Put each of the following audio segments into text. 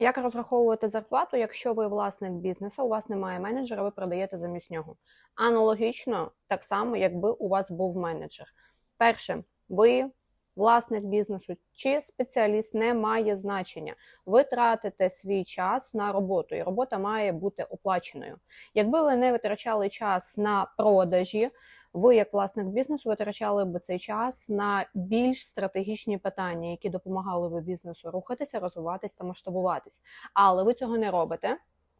Як розраховувати зарплату, якщо ви власник бізнесу, у вас немає менеджера, ви продаєте замість нього? Аналогічно, так само, якби у вас був менеджер. Перше, ви власник бізнесу чи спеціаліст не має значення. Ви тратите свій час на роботу, і робота має бути оплаченою. Якби ви не витрачали час на продажі, ви, як власник бізнесу, витрачали б цей час на більш стратегічні питання, які допомагали би бізнесу рухатися, розвиватись та масштабуватись. Але ви цього не робите.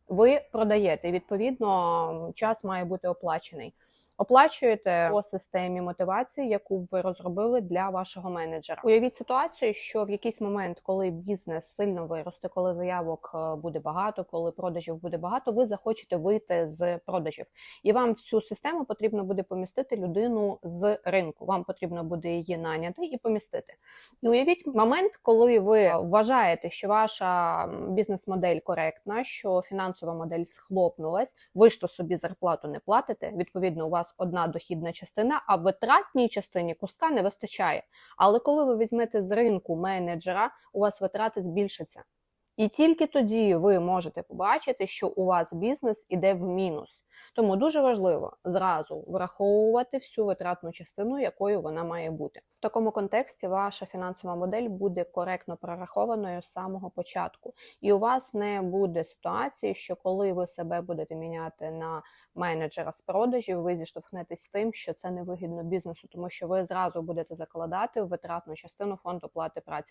Ви продаєте. Відповідно, час має бути оплачений. Оплачуєте по системі мотивації, яку б ви розробили для вашого менеджера. Уявіть ситуацію, що в якийсь момент, коли бізнес сильно виросте, коли заявок е, буде багато, коли продажів буде багато, ви захочете вийти з продажів, і вам в цю систему потрібно буде помістити людину з ринку. Вам потрібно буде її наняти і помістити. І уявіть момент, коли ви вважаєте, що ваша бізнес-модель коректна, що фінансова модель схлопнулась, ви ж то собі зарплату не платите. Відповідно, у вас одна дохідна частина, а в витратній частині куска не вистачає. Але коли ви візьмете з ринку менеджера, у вас витрати збільшаться. І тільки тоді ви можете побачити, що у вас бізнес іде в мінус. Тому дуже важливо зразу враховувати всю витратну частину, якою вона має бути. В такому контексті ваша фінансова модель буде коректно прорахованою з самого початку, і у вас не буде ситуації, що коли ви себе будете міняти на менеджера з продажів, ви зіштовхнетесь з тим, що це невигідно бізнесу, тому що ви зразу будете закладати в витратну частину фонду оплати праці.